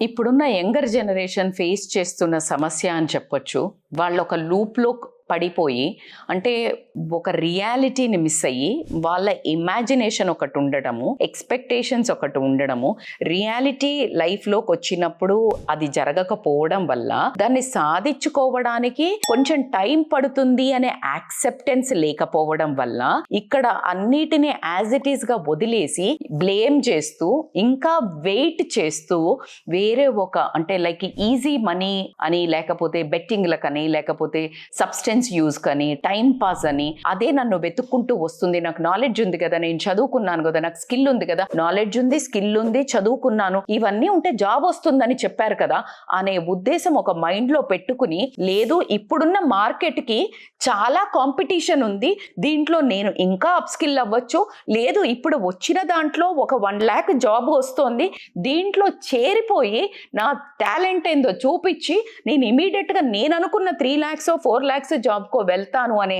ఇప్పుడున్న younger generation face చేస్తున్న సమస్య అని చెప్పొచ్చు. వాళ్ళు ఒక లూప్లో పడిపోయి అంటే ఒక రియాలిటీని మిస్ అయ్యి వాళ్ళ ఇమాజినేషన్ ఒకటి ఉండడము ఎక్స్పెక్టేషన్స్ ఒకటి ఉండడము రియాలిటీ లైఫ్లోకి వచ్చినప్పుడు అది జరగకపోవడం వల్ల దాన్ని సాధించుకోవడానికి కొంచెం టైం పడుతుంది అనే యాక్సెప్టెన్స్ లేకపోవడం వల్ల ఇక్కడ అన్నిటిని యాజ్ ఇట్ ఈస్గా వదిలేసి బ్లేమ్ చేస్తూ ఇంకా వెయిట్ చేస్తూ వేరే ఒక అంటే లైక్ ఈజీ మనీ అని లేకపోతే బెట్టింగ్లకని లేకపోతే సబ్స్టెన్స్ యూజ్ అని టైం పాస్ అని అదే నన్ను వెతుక్కుంటూ వస్తుంది. నాకు నాలెడ్జ్ ఉంది కదా నేను చదువుకున్నాను కదా నాకు స్కిల్ ఉంది కదా నాలెడ్జ్ ఉంది స్కిల్ ఉంది చదువుకున్నాను ఇవన్నీ ఉంటే జాబ్ వస్తుందని చెప్పారు కదా అనే ఉద్దేశం ఒక మైండ్లో పెట్టుకుని లేదు ఇప్పుడున్న మార్కెట్కి చాలా కాంపిటీషన్ ఉంది దీంట్లో నేను ఇంకా అప్ స్కిల్ అవ్వచ్చు లేదు ఇప్పుడు వచ్చిన దాంట్లో ఒక వన్ ల్యాక్ జాబ్ వస్తోంది దీంట్లో చేరిపోయి నా టాలెంట్ ఏందో చూపించి నేను ఇమీడియట్గా గా నేను అనుకున్న త్రీ ల్యాక్స్ ఫోర్ ల్యాక్స్ జాబ్కో వెళ్తాను అనే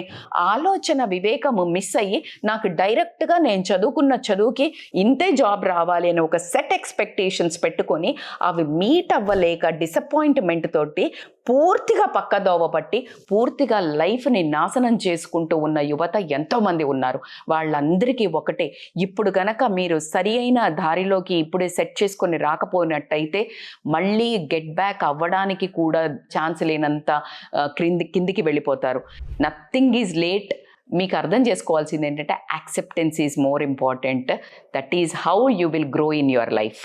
ఆలోచన వివేకము మిస్ అయ్యి నాకు డైరెక్ట్గా నేను చదువుకున్న చదువుకి ఇంతే జాబ్ రావాలి అని ఒక సెట్ ఎక్స్పెక్టేషన్స్ పెట్టుకొని అవి మీట్ అవ్వలేక డిసప్పాయింట్మెంట్ తోటి పూర్తిగా పక్కదోవ పట్టి పూర్తిగా లైఫ్ని నాశనం చేసుకుంటూ ఉన్న యువత ఎంతోమంది ఉన్నారు. వాళ్ళందరికీ ఒకటే ఇప్పుడు గనక మీరు సరి అయిన దారిలోకి ఇప్పుడే సెట్ చేసుకొని రాకపోయినట్టయితే మళ్ళీ గెట్ బ్యాక్ అవ్వడానికి కూడా ఛాన్స్ లేనంత క్రింది కిందికి వెళ్ళిపోతారు. Nothing is late. మీకు అర్థం చేసుకోవాల్సింది ఏంటంటే acceptance is more important. That is how you will grow in your life.